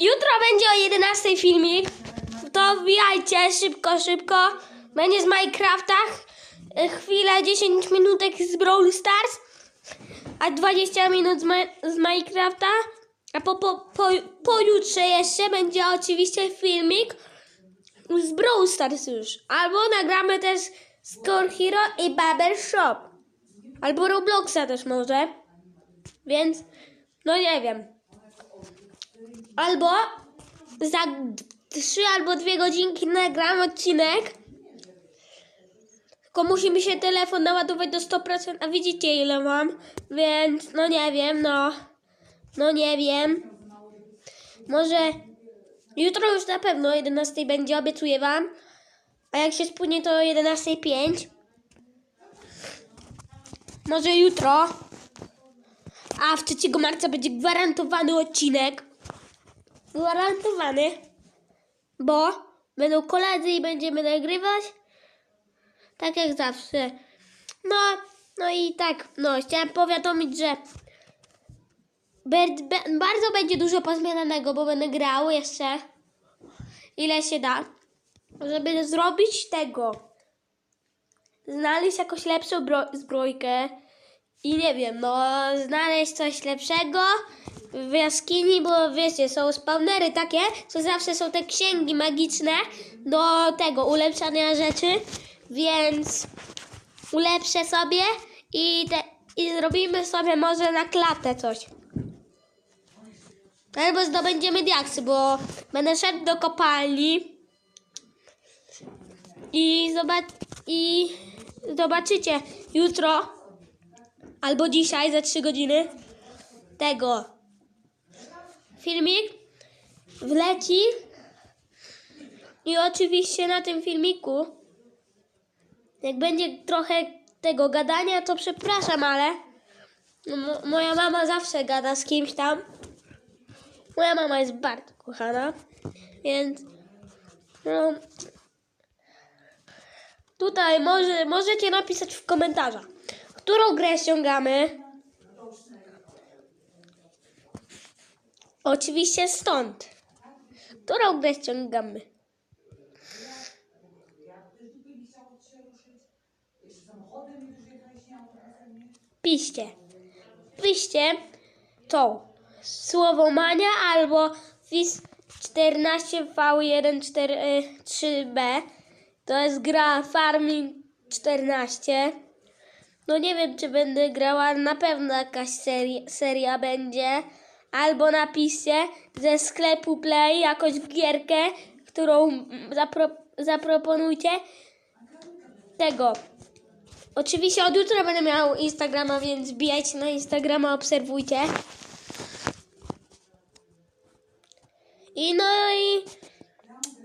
Jutro będzie o 11 filmik. To wbijajcie szybko, szybko. Będzie z Minecrafta. e, Chwila, 10 minutek z Brawl Stars. A 20 minut z, Ma- z Minecrafta. A po, po, po, pojutrze jeszcze będzie oczywiście filmik z Brawl Stars już. Albo nagramy też Score Hero i Barber Shop. Albo Robloxa też może. Więc, no nie wiem. Albo za 3 albo 2 godzinki nagram odcinek. Tylko musi mi się telefon naładować do 100%, a widzicie ile mam. Więc, no nie wiem, no. No nie wiem. Może jutro już na pewno o 11 będzie, obiecuję wam. A jak się spóźni to o 11.05. Może jutro. A w 3 marca będzie gwarantowany odcinek. Gwarantowany. Bo będą koledzy i będziemy nagrywać. Tak jak zawsze. No, no i tak, no, chciałem powiadomić, że bardzo będzie dużo pozmienianego, bo będę grał jeszcze ile się da, żeby zrobić tego. Znaleźć jakąś lepszą bro- zbrojkę i nie wiem, no znaleźć coś lepszego w jaskini, bo wiecie, są spawnery takie, co zawsze są te księgi magiczne do tego ulepszania rzeczy, więc ulepszę sobie i, te, i zrobimy sobie może na klatę coś. Albo zdobędziemy diaksy, bo będę szedł do kopalni i, zobac i zobaczycie jutro albo dzisiaj za 3 godziny tego filmik wleci i oczywiście na tym filmiku jak będzie trochę tego gadania, to przepraszam, ale mo- moja mama zawsze gada z kimś tam. Moja mama jest bardzo kochana, więc no, tutaj może, możecie napisać w komentarzach, którą grę ściągamy. Oczywiście stąd. Którą grę ściągamy? Piszcie. Piszcie tą Słowomania albo FIS 14V143B. To jest gra Farming 14. No nie wiem, czy będę grała, na pewno jakaś seria, seria będzie. Albo napiszcie ze sklepu Play jakąś gierkę, którą zapro, zaproponujcie. Tego. Oczywiście od jutra będę miał Instagrama, więc wbijajcie na Instagrama, obserwujcie. I no i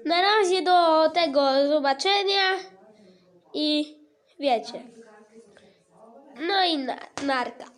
na razie do tego zobaczenia i wiecie. No i na, narka.